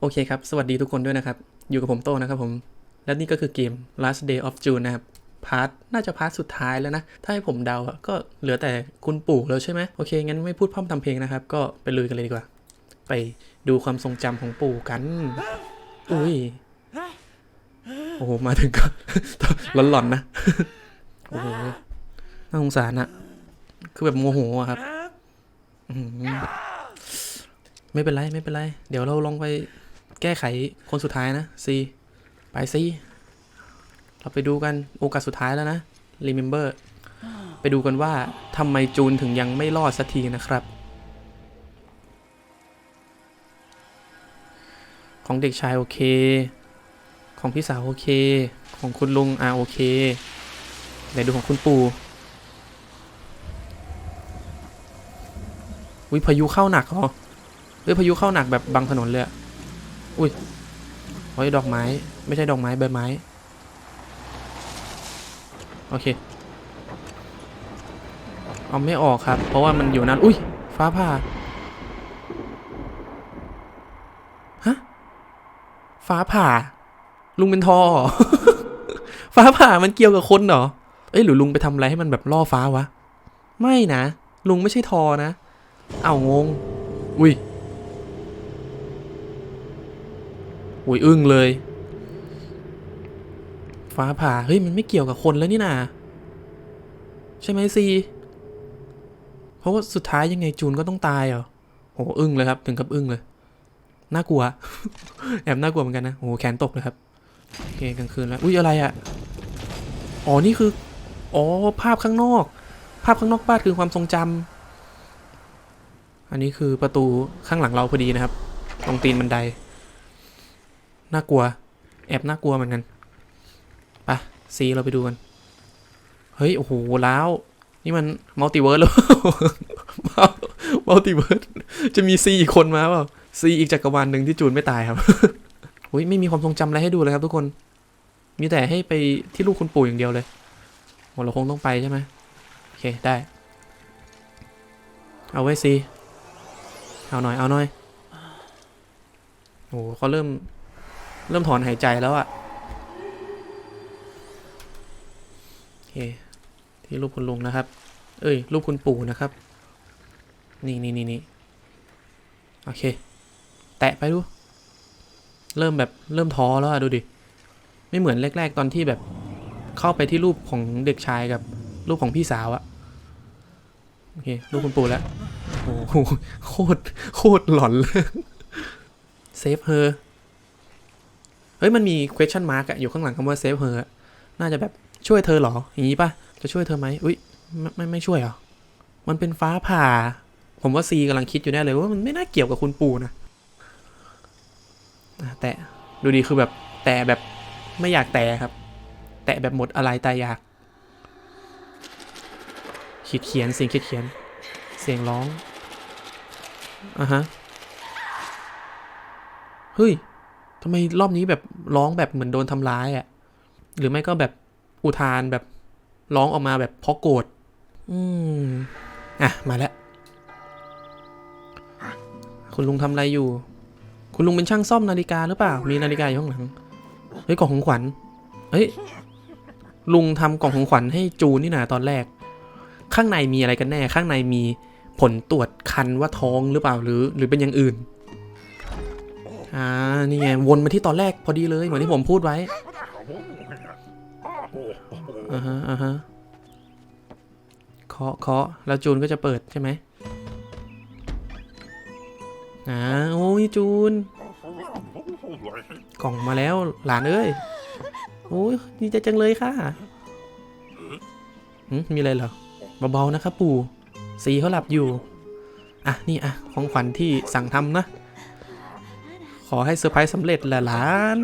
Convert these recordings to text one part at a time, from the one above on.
โอเคครับ สวัสดีทุกคนด้วยนะครับ อยู่กับผมโต้นะครับผม และนี่ก็คือเกม Last Day of June นะครับ พาร์ท น่าจะพาร์ทสุดท้ายแล้วนะ ถ้าให้ผมเดาอะก็เหลือแต่คุณปู่แล้วใช่ไหม โอเค งั้นไม่พูดพร่ำทำเพลงนะครับ ก็ไปลุยกันเลยดีกว่า ไปดูความทรงจำของปู่กัน อุ้ย โอ้โห มาถึงก็หลอนๆนะ โอ้โห น่าสงสารอะคือแบบโมโหอะครับ ไม่เป็นไร ไม่เป็นไร เดี๋ยวเราลองไป แก้ไขคนสุดท้ายนะซีไปซีเราไปดูกันโอกาสสุดท้ายแล้วนะ remember ไปดูกันว่าทำไมจูนถึงยังไม่รอดสักทีนะครับ ของเด็กชายโอเค ของพี่สาวโอเค ของคุณลุงอ่าโอเคไหนดูของคุณปู่วิพายุเข้าหนักเหรอเฮ้ยพายุเข้าหนักแบบบังถนนเลยอะ อุ้ยโอ้ยดอกไม้ ไม่ใช่ดอกไม้ใบไม้ โอเค เอาไม่ออกครับ เพราะว่ามันอยู่นั้น อุ้ย ฟ้าผ่า ฮะ ฟ้าผ่า ลุงเป็นทอ ฟ้าผ่ามันเกี่ยวกับคนเหรอ เอ้ยหรือลุงไปทำอะไรให้มันแบบล่อฟ้าวะ ไม่นะ ลุงไม่ใช่ทอนะ เอางง อุ้ย อุ้ยอึ้งเลย ฟ้าผ่า เฮ้ย มันไม่เกี่ยวกับคนแล้วนี่นาใช่ไหมซี เพราะว่าสุดท้ายยังไงจูนก็ต้องตายเหรอโหอึ้งเลยครับ ถึงกับอึ้งเลย น่ากลัว แอบน่ากลัวเหมือนกันนะโอ้โหแขนตกเลยครับ โอเคกลางคืนแล้ว อุ้ยอะไรอะ่ะ อ๋อ นี่คือ อ๋อ ภาพข้างนอก ภาพข้างนอกบ้านคือความทรงจำอันนี้คือประตูข้างหลังเราพอดีนะครับ ตรงตีนบันได น่ากลัว แอบน่ากลัวเหมือนกันไปะซีเราไปดูกัน เฮ้ย โอ้โหแล้ว นี่มันมัลติเวิร์สแล้วมัลติเวิร์สจะมีซีอีกคนมาเปล่าซีอีกจักรวาลหนึ่งที่จูนไม่ตายครับอุ้ยไม่มีความทรงจำอะไรให้ดูเลยครับทุกคน มีแต่ให้ไปที่ลูกคุณปู่อย่างเดียวเลยโหเราคงต้องไปใช่ไหมโอเค ได้ เอาไว้ซีเอาหน่อย เอาหน่อยโอ้เขาเริ่ม เริ่มถอนหายใจแล้วอะโอเคที่รูปคุณลุงนะครับ เอ้ย รูปคุณปู่นะครับ นี่นี่นี่นี่โอเค แตะไปดู เริ่มแบบเริ่มท้อแล้วอะดูดิ ไม่เหมือนแรก ๆ ตอนที่แบบเข้าไปที่รูปของเด็กชายกับรูปของพี่สาวอะโอเค รูปคุณปู่แล้ว โอ้โห โคตร โคตรหลอนเลย เซฟเฮอ เฮ้ยมันมี question mark อะอยู่ข้างหลังคำว่า save her อน่าจะแบบช่วยเธอหรอ อย่างนี้ป่ะ จะช่วยเธอไหมอุ้ยไม่ไม่ไม่ช่วยเหรอ มันเป็นฟ้าผ่า ผมว่าซีกำลังคิดอยู่แน่เลยว่ามันไม่น่าเกี่ยวกับคุณปู่นะแต่ดูดีคือแบบแต่แบบไม่อยากแต่ครับ แต่แบบหมดอะไรตายอยากขีดเขียนเสียงขีดเขียน เสียงร้องอะฮะเฮ้ย ทำไมรอบนี้แบบร้องแบบเหมือนโดนทำร้ายอะ่ะ หรือไม่ก็แบบอุทานแบบร้องออกมาแบบเพราะโกรธ อืม อะ มาแล้ว คุณลุงทำอะไรอยู่ คุณลุงเป็นช่างซ่อมนาฬิกาหรือเปล่า มีนาฬิกาอยู่ข้างหลัง เฮ้ย กล่องของขวัญ เฮ้ย ลุงทำกล่องของขวัญให้จูนนี่นาตอนแรก ข้างในมีอะไรกันแน่ ข้างในมีผลตรวจคันว่าท้องหรือเปล่า หรือ หรือเป็นอย่างอื่น อ่า นี่ไง วนมาที่ตอนแรกพอดีเลย เหมือนที่ผมพูดไว้อ่าฮะอ่าฮะเคาะเคาะแล้วจูนก็จะเปิดใช่ไหมอ่าโอ้ยจูน กล่องมาแล้วหลานเอ้ย โอ้ยดีใจจังเลยค่ะมมีอะไรเหรอเบาๆนะครับปู่สีเขาหลับอยู่ อะ นี่อะ ของขวัญที่สั่งทำนะ ขอให้เซอร์ไพรส์สำเร็จแหละหลาน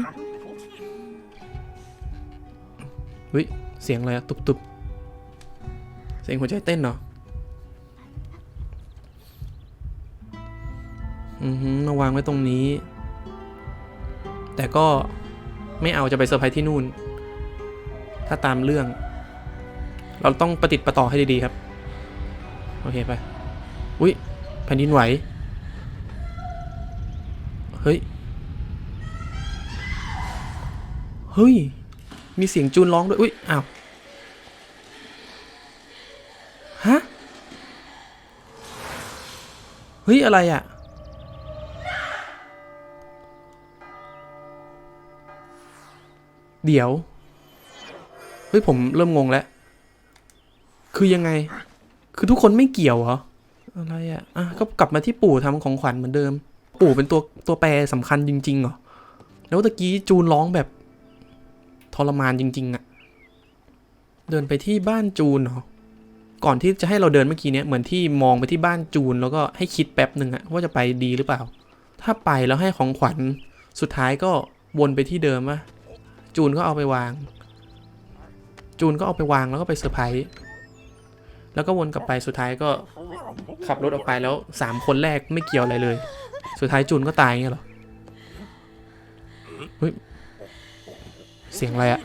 วิเสียงอะไรอะตุบตุบเสียงหัวใจเต้นเหรออือหือมาวางไว้ตรงนี้ แต่ก็ไม่เอาจะไปเซอร์ไพรส์ที่นู่น ถ้าตามเรื่อง เราต้องประติดประต่อให้ดีๆครับ โอเคไป อุ้ยแผ่นดินไหว เฮ้ย เฮ้ย มีเสียงจูนร้องด้วย อุ้ย อ้าว ฮะ เฮ้ย อะไรอะ่ะ เดี๋ยว เฮ้ย ผมเริ่มงงแล้ว คือยังไง คือทุกคนไม่เกี่ยวเหรอ อะไรอะ่ะ อะ ก็กลับมาที่ปู่ทำของขวัญเหมือนเดิม ปู่เป็นตัวตัวแปรสำคัญจริง ๆ เหรอ แล้วตะกี้จูนร้องแบบทรมานจริง ๆอะเดินไปที่บ้านจูนเหรอ ก่อนที่จะให้เราเดินเมื่อกี้เนี้ยเหมือนที่มองไปที่บ้านจูนแล้วก็ให้คิดแป๊บหนึ่งอะว่าจะไปดีหรือเปล่า ถ้าไปแล้วให้ของขวัญสุดท้ายก็วนไปที่เดิมว่าจูนก็เอาไปวาง จูนก็เอาไปวางแล้วก็ไปเซอร์ไพรส์ แล้วก็วนกลับไปสุดท้ายก็ขับรถออกไปแล้วสามคนแรกไม่เกี่ยวอะไรเลย สุดท้ายจูนก็ตายเงี้ยหรอเฮ้ยเสียงอะไรอะ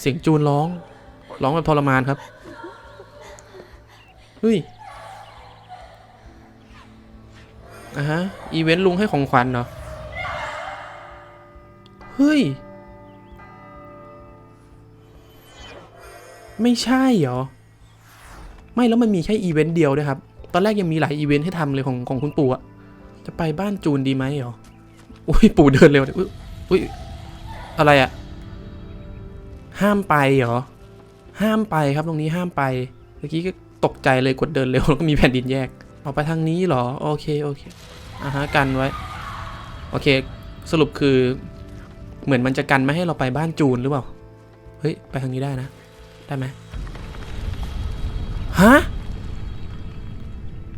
เสียงจูนร้อง ร้องแบบทรมานครับเฮ้ยอะฮะ อีเวนต์ลุงให้ของขวัญเหรอเฮ้ย ไม่ใช่เหรอ ไม่แล้วมันมีแค่อีเวนต์เดียวด้วยครับ ตอนแรกยังมีหลายอีเวนต์ให้ทำเลยของของคุณปู่อะจะไปบ้านจูนดีไหมเหรอ อุ้ยปู่เดินเร็วอุ้ยอุ้ยอะไรอะห้ามไปเหรอ ห้ามไปครับตรงนี้ห้ามไป เมื่อกี้ก็ตกใจเลยกดเดินเร็วแล้วก็มีแผ่นดินแยก ออกไปทางนี้เหรอ โอเคโอเคอ่าฮะกันไว้ โอเค สรุปคือ เหมือนมันจะกันไม่ให้เราไปบ้านจูนหรือเปล่า เฮ้ย ไปทางนี้ได้นะ ได้ไหม ฮะ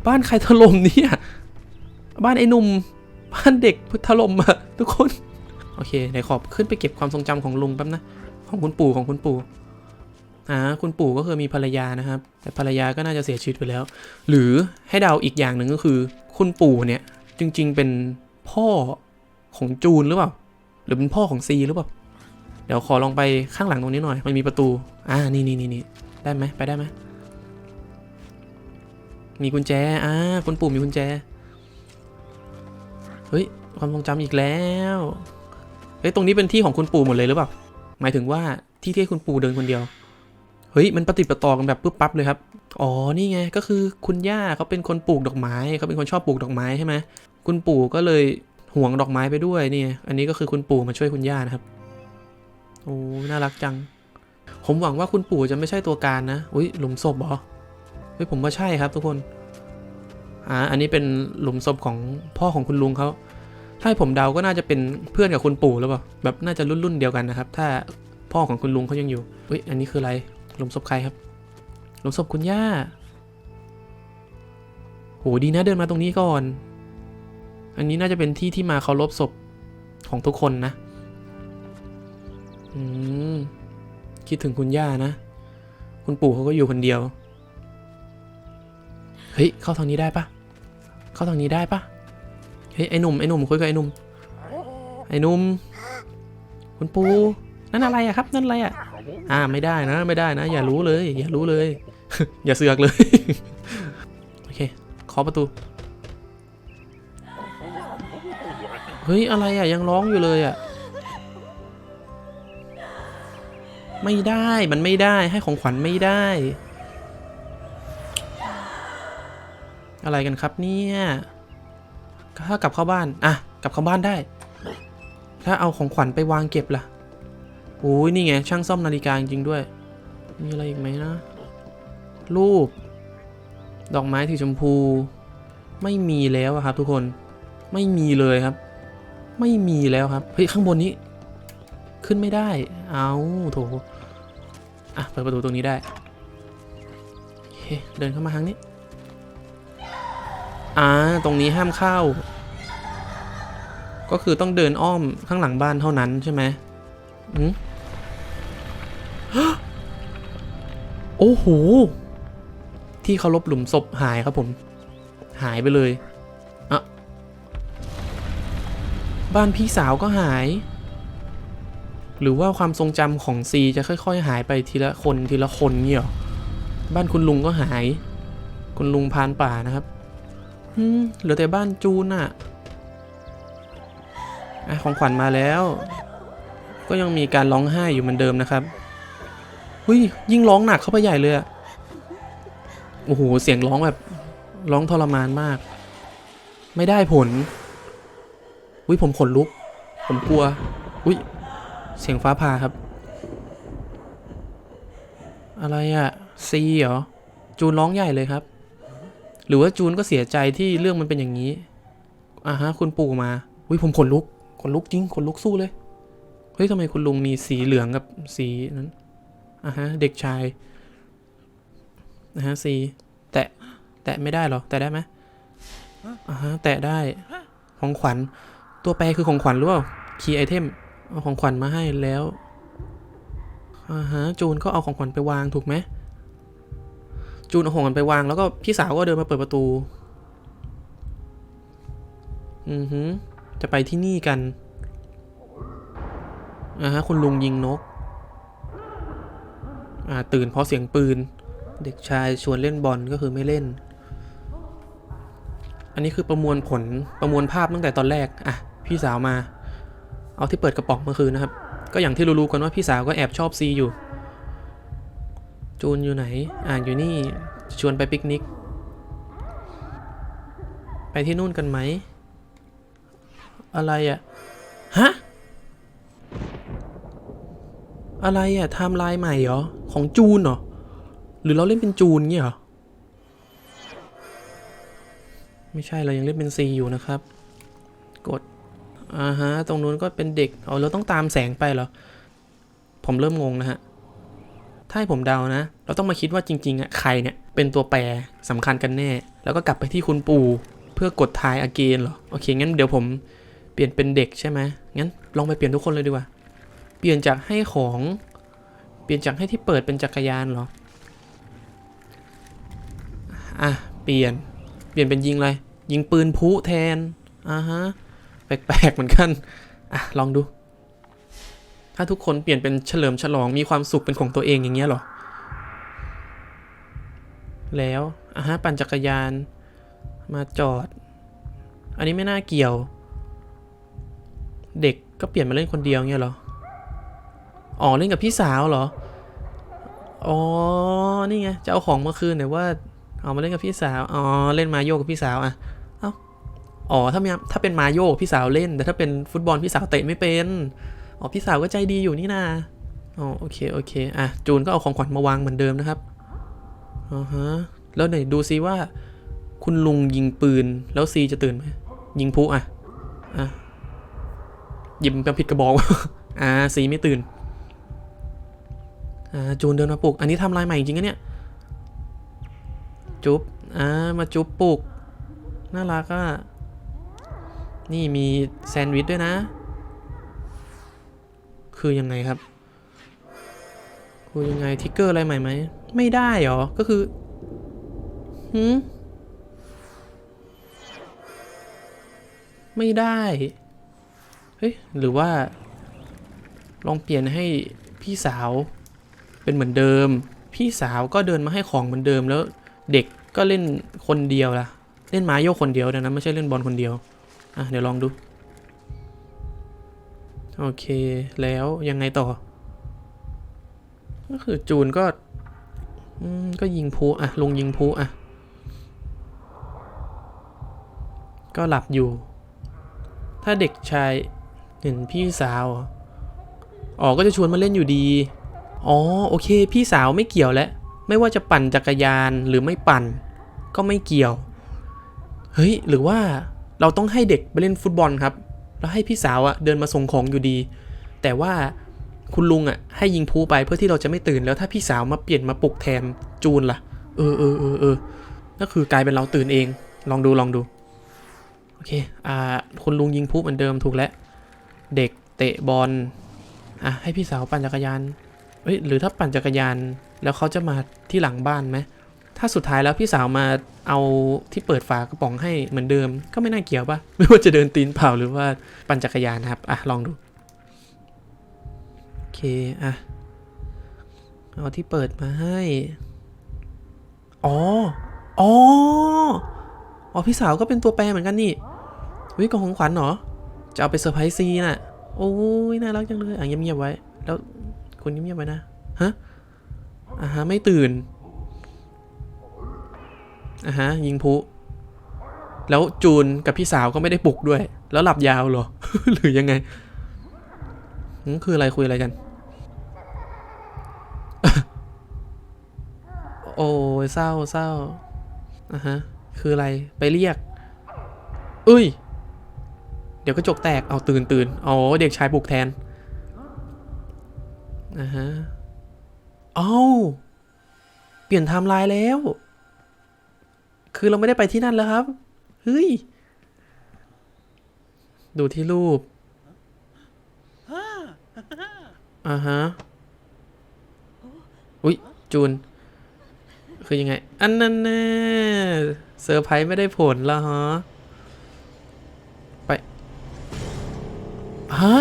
บ้านใครถล่มเนี่ย บ้านไอ้หนุ่ม บ้านเด็กถล่มอะทุกคน โอเคไหนขอบขึ้นไปเก็บความทรงจำของลุงแป๊บนะ ของคุณปู่ของคุณปู่อ่าคุณปู่ก็คือมีภรรยานะครับ แต่ภรรยาก็น่าจะเสียชีวิตไปแล้ว หรือให้เดาอีกอย่างหนึ่งก็คือ คุณปู่เนี่ยจริง ๆ เป็นพ่อของจูนหรือเปล่า หรือเป็นพ่อของซีหรือเปล่า เดี๋ยวขอลองไปข้างหลังตรงนี้หน่อย มันมีประตู อ่า นี่นี่นี่ได้ไหม ไปได้ไหม มีกุญแจ อ่าคุณปู่มีกุญแจ เฮ้ย ความทรงจำอีกแล้ว เฮ้ย ตรงนี้เป็นที่ของคุณปู่หมดเลยหรือเปล่า หมายถึงว่าที่ที่คุณปู่เดินคนเดียว เฮ้ย มันปฏิดประต่อกันแบบปุ๊บปั๊บเลยครับ อ๋อ นี่ไง ก็คือคุณย่าเขาเป็นคนปลูกดอกไม้ เขาเป็นคนชอบปลูกดอกไม้ใช่ไหมคุณปู่ก็เลยห่วงดอกไม้ไปด้วยนี่ อันนี้ก็คือคุณปู่มาช่วยคุณย่านะครับ โอ้ น่ารักจัง ผมหวังว่าคุณปู่จะไม่ใช่ตัวการนะ อุ้ยหลุมศพเหรอ ฮ้ยผมว่าใช่ครับทุกคน อ่า อันนี้เป็นหลุมศพของพ่อของคุณลุงเขา ถ้าให้ผมเดาก็น่าจะเป็นเพื่อนกับคุณปู่หรือเปล่า แบบน่าจะรุ่นรุ่นเดียวกันนะครับ ถ้าพ่อของคุณลุงเขายังอยู่เฮ้ย อันนี้คืออะไร หลุมศพใครครับ หลุมศพคุณย่า โห ดีนะเดินมาตรงนี้ก่อน อันนี้น่าจะเป็นที่ที่มาเคารพศพของทุกคนนะ อืม คิดถึงคุณย่านะ คุณปู่เขาก็อยู่คนเดียว ฮ้ยเข้าทางนี้ได้ปะเข้าทางนี้ได้ปะเฮ้ยไอ้หนุ่มไอ้หนุ่มคุยกับไอ้หนุ่มไอ้หนุ่มคุณปูนั่นอะไรอะครับ นั่นอะไรอะอ่าไม่ได้นะไม่ได้นะ อย่ารู้เลย อย่ารู้เลย อย่าเสือกเลยโอเคเคาะประตูเฮ้ยอะไรอะยังร้องอยู่เลยอะไม่ได้มันไม่ได้ให้ของขวัญไม่ได้ อะไรกันครับเนี่ยถ้ากลับเข้าบ้าน อะ กลับเข้าบ้านได้ ถ้าเอาของขวัญไปวางเก็บล่ะโอ้ยนี่ไง ช่างซ่อมนาฬิกาจริงๆด้วย มีอะไรอีกไหมนะ รูป ดอกไม้สีชมพู ไม่มีแล้วครับ ทุกคน ไม่มีเลยครับ ไม่มีแล้วครับ เฮ้ย ข้างบนนี้ ขึ้นไม่ได้ เอาโถ อะ เปิดประตูตรงนี้ได้เคเดินเข้ามาทางนี้ อ่าตรงนี้ห้ามเข้า ก็คือต้องเดินอ้อมข้างหลังบ้านเท่านั้นใช่ไหมอืมโอ้โห ที่เคารพหลุมศพหายครับผม หายไปเลยอะบ้านพี่สาวก็หาย หรือว่าความทรงจำของซีจะค่อย ๆ หายไปทีละคนทีละคนเงี้ยเหรอบ้านคุณลุงก็หาย คุณลุงพานป่านะครับ เหลือแต่บ้านจูนอะอะของขวัญมาแล้ว ก็ยังมีการร้องไห้อยู่เหมือนเดิมนะครับหุยยิ่งร้องหนักเข้าไปใหญ่เลยอะโอ้โห เสียงร้องแบบร้องทรมานมาก ไม่ได้ผลอุ้ยผมขนลุก ผมกลัว อุ้ยเสียงฟ้าผ่าครับ อะไรอะซีเหรอ จูนร้องใหญ่เลยครับ หรือว่าจูนก็เสียใจที่เรื่องมันเป็นอย่างนี้อ่าฮะ คุณปู่มาอุ้ยผมขนลุกขนลุกจริงขนลุกสู้เลย เฮ้ยทำไมคุณลุงมีสีเหลืองกับสีนั้นอ่าฮะ เด็กชายนะฮะสีแตะแตะไม่ได้หรอ แตะได้ไหมอ่าฮะ แตะได้ ของขวัญ ตัวแปรคือของขวัญหรือเปล่าคีย์ไอเทมเอาของขวัญมาให้แล้วอ่าฮะ จูนก็เอาของขวัญไปวางถูกไหม จูนเอาของขวัญไปวางแล้วก็พี่สาวก็เดินมาเปิดประตู อือฮึจะไปที่นี่กันอ่าฮะคุณลุงยิงนก อ่า ตื่นเพราะเสียงปืน เด็กชายชวนเล่นบอลก็คือไม่เล่น อันนี้คือประมวลผลประมวลภาพตั้งแต่ตอนแรก อะ พี่สาวมา เอาที่เปิดกระป๋องเมื่อคืนนะครับ ก็อย่างที่รู้ๆกันว่าพี่สาวก็แอบชอบซีอยู่ จูนอยู่ไหน อ่าอยู่นี่ ชวนไปปิกนิก ไปที่นู่นกันไหม อะไรอะฮะ อะไรอะไทม์ไลน์ใหม่เหรอ ของจูนเหรอ หรือเราเล่นเป็นจูนเงี้ยเหรอ ไม่ใช่เรายังเล่นเป็นซีอยู่นะครับ กด อ่าฮะ ตรงนู้นก็เป็นเด็ก เอาเราต้องตามแสงไปเหรอ ผมเริ่มงงนะฮะ ถ้าให้ผมเดานะ เราต้องมาคิดว่าจริงๆอะใครเนี่ยเป็นตัวแปรสำคัญกันแน่ แล้วก็กลับไปที่คุณปู่เพื่อกดทายอาเกนเหรอ โอเค งั้นเดี๋ยวผมเปลี่ยนเป็นเด็กใช่ไหมงั้นลองไปเปลี่ยนทุกคนเลยดีกว่า เปลี่ยนจากให้ของ เปลี่ยนจากให้ที่เปิดเป็นจักรยานเหรอ อะ เปลี่ยน เปลี่ยนเป็นยิงอะไร ยิงปืนพุแทน อ่าฮะ แปลกๆเหมือนกัน อะ ลองดู ถ้าทุกคนเปลี่ยนเป็นเฉลิมฉลองมีความสุขเป็นของตัวเองอย่างเงี้ยหรอ แล้วอะฮะปั่นจักรยานมาจอด อันนี้ไม่น่าเกี่ยว เด็กก็เปลี่ยนมาเล่นคนเดียวเงี้ยหรอ อ๋อเล่นกับพี่สาวเหรอ อ๋อ นี่ไงจะเอาของมาคืนแต่ว่าเอามาเล่นกับพี่สาว อ๋อ เล่นมาโยกับพี่สาวอะ เอ้า อ๋อ ถ้ามีถ้าเป็นมาโยกพี่สาวเล่น แต่ถ้าเป็นฟุตบอลพี่สาวเตะไม่เป็น อ๋อพี่สาวก็ใจดีอยู่นี่นาอ๋อโอเคโอเคอะจูนก็เอาของขวัญมาวางเหมือนเดิมนะครับอ๋อฮะแล้วไหนดูซิว่า คุณลุงยิงปืนแล้วซีจะตื่นไหมยิงพุอะอะหยิบกันผิดกระบอกอ่าซีไม่ตื่นอ่าจูนเดินมาปลุก อันนี้ทำลายใหม่จริงๆนะเนี่ยจุ๊บอ่ามาจุ๊บปลุกน่ารักอะนี่มีแซนด์วิชด้วยนะ คือยังไงครับ คือยังไงทิกเกอร์อะไรใหม่ไหม ไม่ได้หรอ ก็คือหืมไม่ได้ เฮ้ย หรือว่า ลองเปลี่ยนให้พี่สาว เป็นเหมือนเดิม พี่สาวก็เดินมาให้ของเหมือนเดิมแล้ว เด็กก็เล่นคนเดียวล่ะ เล่นไม้โยกคนเดียวนะไม่ใช่เล่นบอลคนเดียว อะ เดี๋ยวลองดู โอเคแล้วยังไงต่อ ก็คือจูนก็อก็ยิงพลุอะลงยิงพลุอะ ก็หลับอยู่ ถ้าเด็กชายเห็นพี่สาวอ๋อก็จะชวนมาเล่นอยู่ดี อ๋อโอเค พี่สาวไม่เกี่ยวแล้ว ไม่ว่าจะปั่นจักรยานหรือไม่ปั่น ก็ไม่เกี่ยว เฮ้ย หรือว่าเราต้องให้เด็กไปเล่นฟุตบอลครับ แล้วให้พี่สาวอะเดินมาส่งของอยู่ดี แต่ว่าคุณลุงอะให้ยิงพลุไปเพื่อที่เราจะไม่ตื่นแล้วถ้าพี่สาวมาเปลี่ยนมาปลุกแทนจูนล่ะ เออเออเออเออก็คือกลายเป็นเราตื่นเอง ลองดูลองดูโอเคอ่าคุณลุงยิงพลุเหมือนเดิมถูกแล้ว เด็กเตะบอลอะให้พี่สาวปั่นจักรยานเอ้ยหรือถ้าปั่นจักรยานแล้วเขาจะมาที่หลังบ้านไหม ถ้าสุดท้ายแล้วพี่สาวมาเอาที่เปิดฝากระป๋องให้เหมือนเดิมก็ไม่น่าเกี่ยวปะไม่ว่าจะเดินตีนเปล่าหรือว่าปั่นจักรยานนะครับอะลองดูโอเคอะเอาที่เปิดมาให้ อ๋อ อ๋อ อ๋อ พี่สาวก็เป็นตัวแปรเหมือนกันนี่วิกล่องของขวัญเหรอ จะเอาไปเซอร์ไพรส์ซีน่ะ โอ้ยน่ารักจังเลย อะเงียบๆไว้ แล้วคุณเงียบๆไว้นะ ฮะ อ่าฮะ ไม่ตื่น อ่าฮะ ยิงพุ แล้วจูนกับพี่สาวก็ไม่ได้ปลุกด้วย แล้วหลับยาวเหรอ หรือยังไงคืออะไรคุยอะไรกัน โอ้ยเศร้าเศร้าอะฮะ คืออะไรไปเรียกเอ้ย เดี๋ยวกระจกแตกเอาตื่นตื่นอ๋อเด็กชายปลุกแทนอ่าฮะเอาเปลี่ยนไทม์ไลน์แล้ว คือเราไม่ได้ไปที่นั่นแล้วครับ เฮ้ย ดูที่รูป อ่าฮะ อุ๊ย จูน คือยังไง อันนั้นแน่เซอร์ไพรส์ไม่ได้ผลแล้วฮะ ไป ฮะ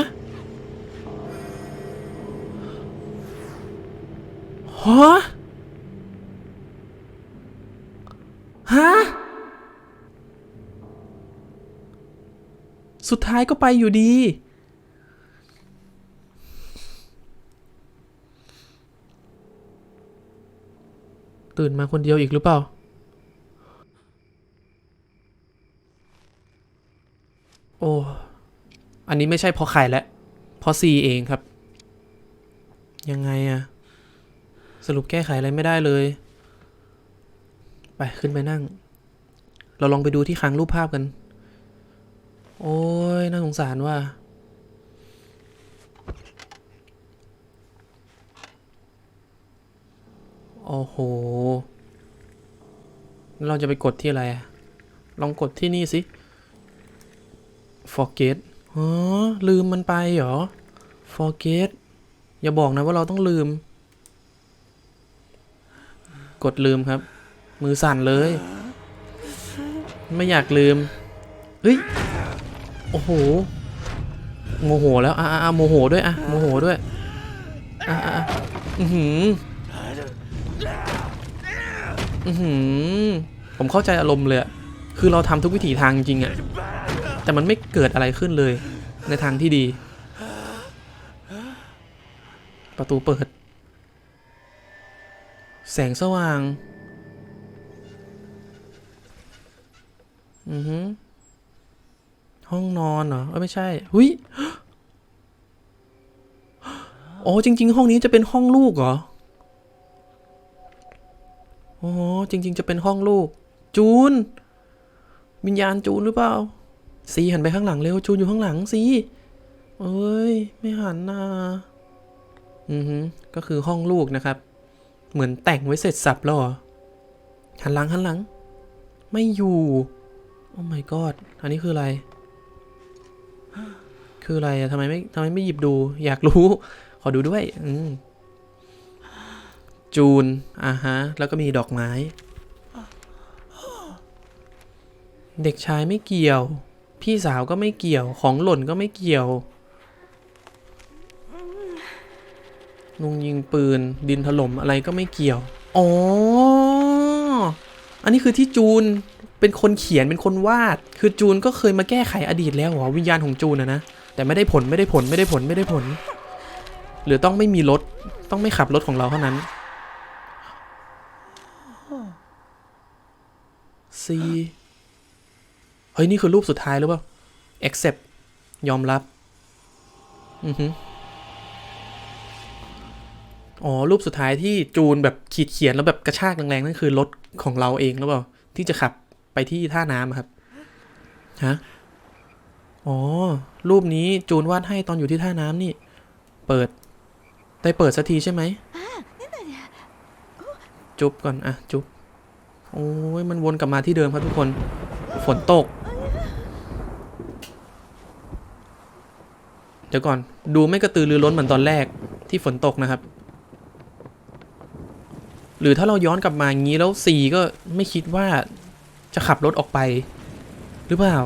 ไปอยู่ดี ตื่นมาคนเดียวอีกหรือเปล่า โอ้ อันนี้ไม่ใช่เพราะใครแล้วเพราะซีเองครับ ยังไงอะสรุปแก้ไขอะไรไม่ได้เลย ไปขึ้นไปนั่ง เราลองไปดูที่คลังรูปภาพกัน โอ้ยน่าสงสารว่าโอ้โห เราจะไปกดที่อะไร ลองกดที่นี่สิ forget อ๋อ ลืมมันไปเหรอ forget อย่าบอกนะว่าเราต้องลืม กดลืมครับ มือสั่นเลย ไม่อยากลืม เฮ้ย โอ้โห โมโหแล้ว อะโมโหด้วย อะ โมโหด้วย อะอะอะอือหือ อือหือ ผมเข้าใจอารมณ์เลยอะคือเราทำทุกวิถีทางจริงอะแต่มันไม่เกิดอะไรขึ้นเลย ในทางที่ดี ประตูเปิด แสงสว่าง อือหือ ห้องนอนเหรอเอ้ยไม่ใช่หุยอ๋อจริง ๆ ห้องนี้จะเป็นห้องลูกเหรออ๋อจริง ๆ จะเป็นห้องลูก จูน วิญญาณจูนหรือเปล่าซีหันไปข้างหลังเร็วจูนอยู่ข้างหลังซีเอ้ย ไม่หันนะอือฮึก็คือห้องลูกนะครับ เหมือนแต่งไว้เสร็จสับแล้วเหรอหันหลังหันหลัง ไม่อยู่ โอ้ my god อันนี้คืออะไร คืออะไรทำไมไม่ทำไมไม่หยิบดู อยากรู้ ขอดูด้วย อืมจูน อ่าฮะ แล้วก็มีดอกไม้ เด็กชายไม่เกี่ยว พี่สาวก็ไม่เกี่ยว ของหล่นก็ไม่เกี่ยว ลุงยิงปืน ดินถล่มอะไรก็ไม่เกี่ยว อ๋อ อันนี้คือที่จูนเป็นคนเขียนเป็นคนวาด คือจูนก็เคยมาแก้ไขอดีตแล้วเหรอวิญญาณของจูนอะนะ แต่ไม่ได้ผลไม่ได้ผลไม่ได้ผลไม่ได้ผล หรือต้องไม่มีรถต้องไม่ขับรถของเราเท่านั้น C เฮ้ย นี่คือรูปสุดท้ายหรือเปล่า accept ยอมรับ อือฮึอ๋อ รูปสุดท้ายที่จูนแบบขีดเขียนแล้วแบบกระชากแรงๆ นั่นคือรถของเราเองหรือเปล่า ที่จะขับไปที่ท่าน้ำครับ ฮะ อ๋อ รูปนี้จูนวาดให้ตอนอยู่ที่ท่าน้ำนี่ เปิด ได้เปิดสักทีใช่ไหม จุ๊บก่อน อะ จุ๊บ โอ้ย มันวนกลับมาที่เดิมครับทุกคน ฝนตก เดี๋ยวก่อน ดูไม่กระตือรือร้นเหมือนตอนแรกที่ฝนตกนะครับ หรือถ้าเราย้อนกลับมาอย่างนี้แล้วซีก็ไม่คิดว่าจะขับรถออกไป หรือเปล่า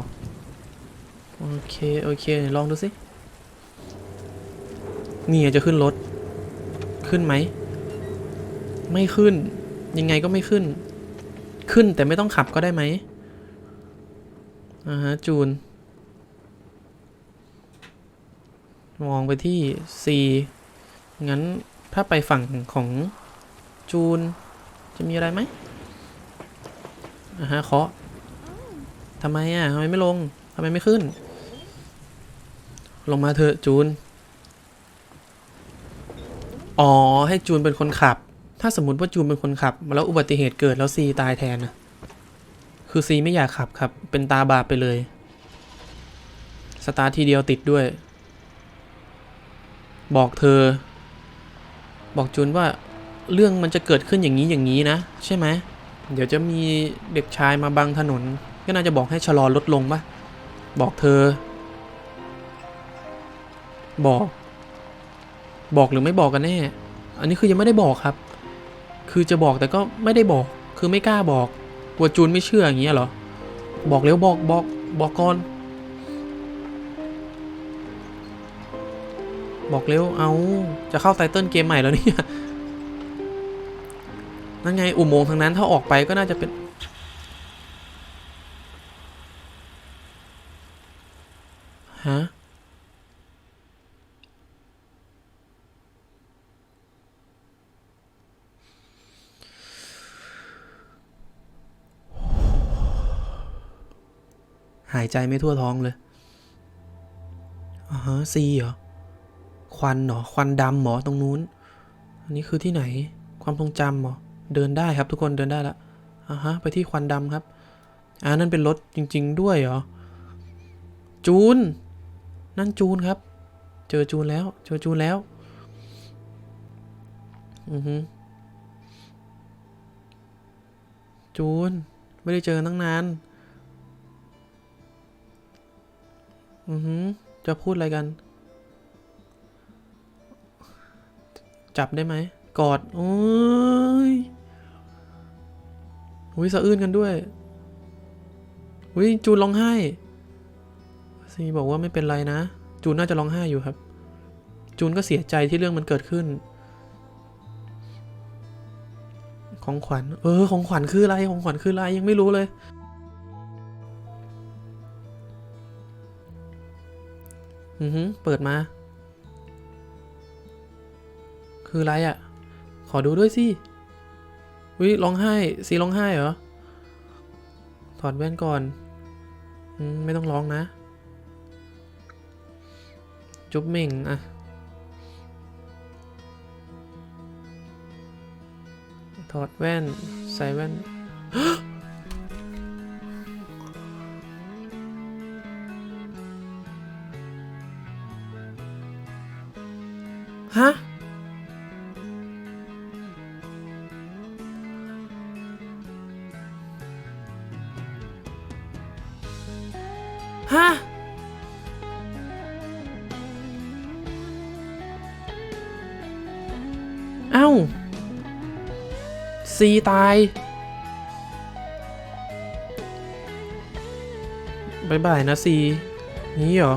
โอเค โอเค ลองดูสิ นี่จะขึ้นรถ ขึ้นไหม ไม่ขึ้น ยังไงก็ไม่ขึ้น ขึ้นแต่ไม่ต้องขับก็ได้ไหมอ่าฮะ จูน มองไปที่ C งั้นถ้าไปฝั่งของจูน จะมีอะไรไหมอ่าฮะเคาะทำไมอะทำไมไม่ลงทำไมไม่ขึ้น ลงมาเถอะจูน อ๋อ ให้จูนเป็นคนขับ ถ้าสมมติว่าจูนเป็นคนขับ แล้วอุบัติเหตุเกิดแล้วซีตายแทนนะคือซีไม่อยากขับครับ เป็นตาบาปไปเลย สตาร์ททีเดียวติดด้วย บอกเธอ บอกจูนว่าเรื่องมันจะเกิดขึ้นอย่างนี้อย่างนี้นะ ใช่ไหม เดี๋ยวจะมีเด็กชายมาบังถนน ก็น่าจะบอกให้ชะลอรถลงปะบอกเธอ บอก บอกหรือไม่บอกกันแน่ อันนี้คือยังไม่ได้บอกครับ คือจะบอกแต่ก็ไม่ได้บอก คือไม่กล้าบอกกลัวจูนไม่เชื่ออย่างเงี้ยเหรอ บอกเร็วบอกบอกบอกก่อน บอกเร็วเอาจะเข้าไตเติลเกมใหม่แล้วเนี่ยนั่นไงอุโมงค์ทางนั้นถ้าออกไปก็น่าจะเป็น ฮะ หายใจไม่ทั่วท้องเลยอ่าฮะซีเหรอ ควันเหรอ ควันดำหรอตรงนู้น อันนี้คือที่ไหน ความทรงจำหรอเดินได้ครับทุกคนเดินได้ละอ่าฮะ ไปที่ควันดำครับอ่านั่นเป็นรถจริง ๆ ด้วยเหรอ จูน นั่นจูนครับ เจอจูนแล้ว เจอจูนแล้ว อือฮึจูน ไม่ได้เจอตั้งนาน อือฮึจะพูดอะไรกัน จับได้ไหม กอด โอ้ยอุ้ยสะอื้นกันด้วยอุ้ยจูนร้องไห้ ซีบอกว่าไม่เป็นไรนะ จูนน่าจะร้องไห้อยู่ครับ จูนก็เสียใจที่เรื่องมันเกิดขึ้น ของขวัญ เออ ของขวัญคืออะไร ของขวัญคืออะไรยังไม่รู้เลย อือฮึเปิดมา คืออะไรอะ่ะ ขอดูด้วยสิวิร้องไห้ซีร้องไห้เหรอ ถอดแว่นก่อนอืมไม่ต้องร้องนะ จุ๊บเม่งอะถอดแว่น ใส่แว่น เอ้าซีตายบายบายนะซีนี้เหรอ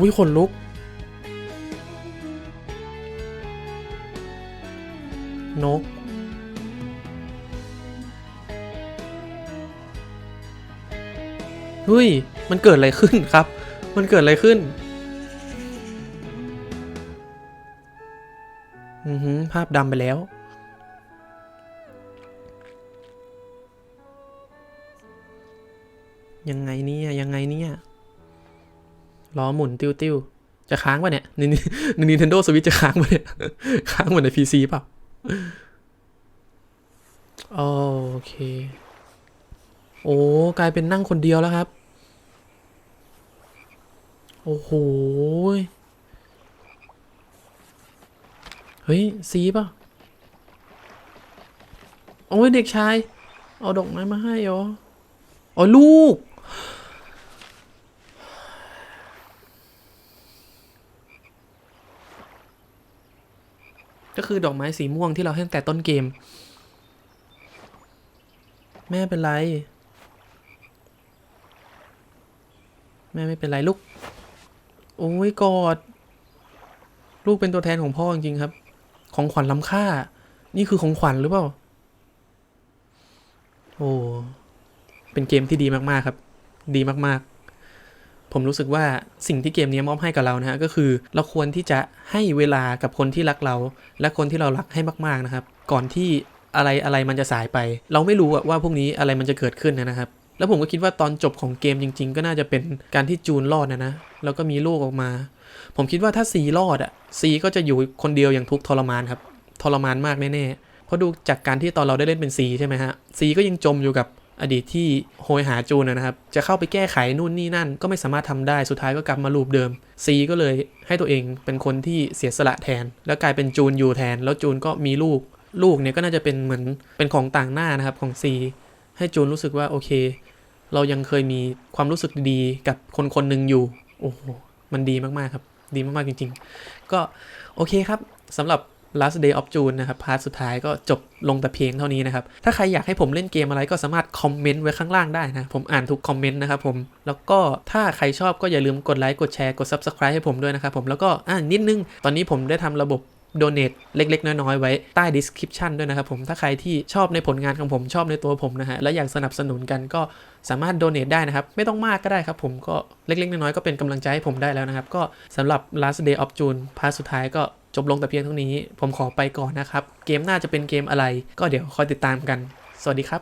อุ้ยขนลุก นก เฮ้ย มันเกิดอะไรขึ้นครับ มันเกิดอะไรขึ้น ภาพดำไปแล้ว ยังไงเนี่ยยังไงเนี่ยล้อหมุนติ้วติ้วจะค้างป่ะเนี่ยในใน Nintendo Switch จะค้างป่ะเนี่ย ค้างเหมือนใน PC เปล่าโอเค โอ้กลายเป็นนั่งคนเดียวแล้วครับ โอ้โหย เฮ้ยซีป่ะโอ้ยเด็กชาย เอาดอกไม้มาให้เหรออ๋อลูก ก็คือดอกไม้สีม่วงที่เราให้ตั้งแต่ต้นเกม แม่เป็นไร แม่ไม่เป็นไรลูก โอ้ยกอด ลูกเป็นตัวแทนของพ่อจริงๆครับ ของขวัญล้ำค่า นี่คือของขวัญหรือเปล่า โอ้ เป็นเกมที่ดีมากๆครับ ดีมากๆ ผมรู้สึกว่าสิ่งที่เกมนี้มอบให้กับเรานะฮะก็คือเราควรที่จะให้เวลากับคนที่รักเรา และคนที่เรารักให้มาก ๆนะครับ ก่อนที่อะไรอะไรมันจะสายไป เราไม่รู้ว่าพวกนี้อะไรมันจะเกิดขึ้นนะครับ แล้วผมก็คิดว่าตอนจบของเกมจริง ๆ ก็น่าจะเป็นการที่จูนรอดนะนะ แล้วก็มีลูกออกมา ผมคิดว่าถ้าซีรอดอะซีก็จะอยู่คนเดียวอย่างทุกทรมานครับทรมานมากแน่ๆ เพราะดูจากการที่ตอนเราได้เล่นเป็นซีใช่ไหมฮะซีก็ยังจมอยู่กับอดีตที่โหยหาจูนนะครับ จะเข้าไปแก้ไขนู่นนี่นั่น ก็ไม่สามารถทำได้สุดท้ายก็กลับมาลูปเดิมซีก็เลยให้ตัวเองเป็นคนที่เสียสละแทน แล้วกลายเป็นจูนอยู่แทน แล้วจูนก็มีลูก ลูกเนี่ยก็น่าจะเป็นเหมือนเป็นของต่างหน้านะครับของซีให้จูนรู้สึกว่าโอเค เรายังเคยมีความรู้สึกดีกับคนคนหนึ่งอยู่โอ้โห มันดีมากๆครับ ดีมากๆจริง ๆ ก็โอเคครับสำหรับ last day of June นะครับ พาร์ทสุดท้ายก็จบลงแต่เพียงเท่านี้นะครับ ถ้าใครอยากให้ผมเล่นเกมอะไรก็สามารถคอมเมนต์ไว้ข้างล่างได้นะ ผมอ่านทุกคอมเมนต์นะครับผม แล้วก็ถ้าใครชอบก็อย่าลืมกดไลค์ กดแชร์ กด Subscribe ให้ผมด้วยนะครับผม แล้วก็อ่านิดนึง ตอนนี้ผมได้ทำระบบ d o n a t เล็ก ๆ น้อย ๆ ไว้ใต้ description ด้วยนะครับผมถ้าใครที่ชอบในผลงานของผมชอบในตัวผมนะฮะและอยากสนับสนุนกันก็สามารถ d o n a t ได้นะครับ ไม่ต้องมากก็ได้ครับผมก็เล็ก ๆ น้อย ๆ ก็เป็นกำลังใจให้ผมได้แล้วนะครับ ก็สำหรับ last day of June พาร์ทสุดท้ายก็จบลงแต่เพียงเท่านี้ ผมขอไปก่อนนะครับ เกมหน้าจะเป็นเกมอะไร ก็เดี๋ยวคอยติดตามกัน สวัสดีครับ